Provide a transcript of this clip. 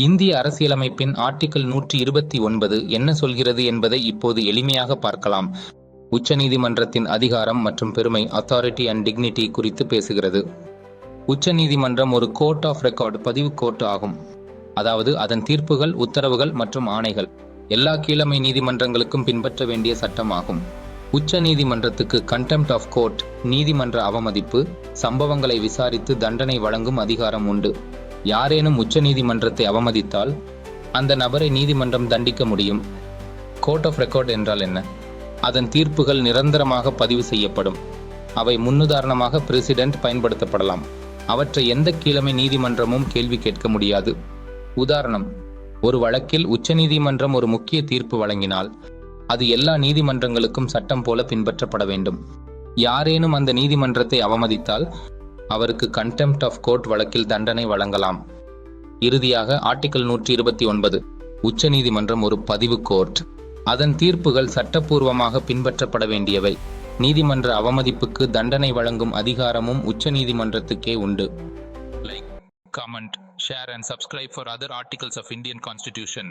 இந்திய அரசியலமைப்பின் ஆர்டிகிள் நூற்றி இருபத்தி ஒன்பது என்ன சொல்கிறது என்பதை இப்போது எளிமையாக பார்க்கலாம். உச்சநீதிமன்றத்தின் அதிகாரம் மற்றும் பெருமை அத்தாரிட்டி அண்ட் டிக்னிட்டி குறித்து பேசுகிறது. உச்சநீதிமன்றம் ஒரு கோர்ட் ஆஃப் ரெக்கார்டு பதிவு கோர்ட் ஆகும். அதாவது அதன் தீர்ப்புகள் உத்தரவுகள் மற்றும் ஆணைகள். எல்லா கீழமை நீதிமன்றங்களுக்கும் பின்பற்ற வேண்டிய சட்டமாகும். உச்ச நீதிமன்றத்துக்கு கண்டெம்ட் ஆஃப் கோர்ட் நீதிமன்ற அவமதிப்பு சம்பவங்களை விசாரித்து தண்டனை வழங்கும் அதிகாரம் உண்டு. யாரேனும் உச்ச நீதிமன்றத்தை அவமதித்தால் அந்த நபரை நீதிமன்றம் தண்டிக்க முடியும். கோர்ட் ஆஃப் ரெக்கார்ட் என்றால் என்ன? அதன் தீர்ப்புகள் நிரந்தரமாக பதிவு செய்யப்படும். அவை முன்னுதாரணமாக பிரசிடென்ட் பயன்படுத்தப்படலாம். அவற்றை எந்த கீழமை நீதிமன்றமும் கேள்வி கேட்க முடியாது. உதாரணம் ஒரு வழக்கில் உச்சநீதிமன்றம் ஒரு முக்கிய தீர்ப்பு வழங்கினால் அது எல்லா நீதிமன்றங்களுக்கும் சட்டம் போல பின்பற்றப்பட வேண்டும். யாரேனும் அந்த நீதிமன்றத்தை அவமதித்தால் அவருக்கு கண்டெம்ட் ஆஃப் கோர்ட் வழக்கில் தண்டனை வழங்கலாம். இறுதியாக ஆர்டிகல் நூற்றி இருபத்தி ஒன்பது உச்சநீதிமன்றம் ஒரு பதிவு கோர்ட் அதன் தீர்ப்புகள் சட்டப்பூர்வமாக பின்பற்றப்பட வேண்டியவை. நீதிமன்ற அவமதிப்புக்கு தண்டனை வழங்கும் அதிகாரமும் உச்சநீதிமன்றத்துக்கே உண்டு. Like comment share and subscribe for other articles of Indian constitution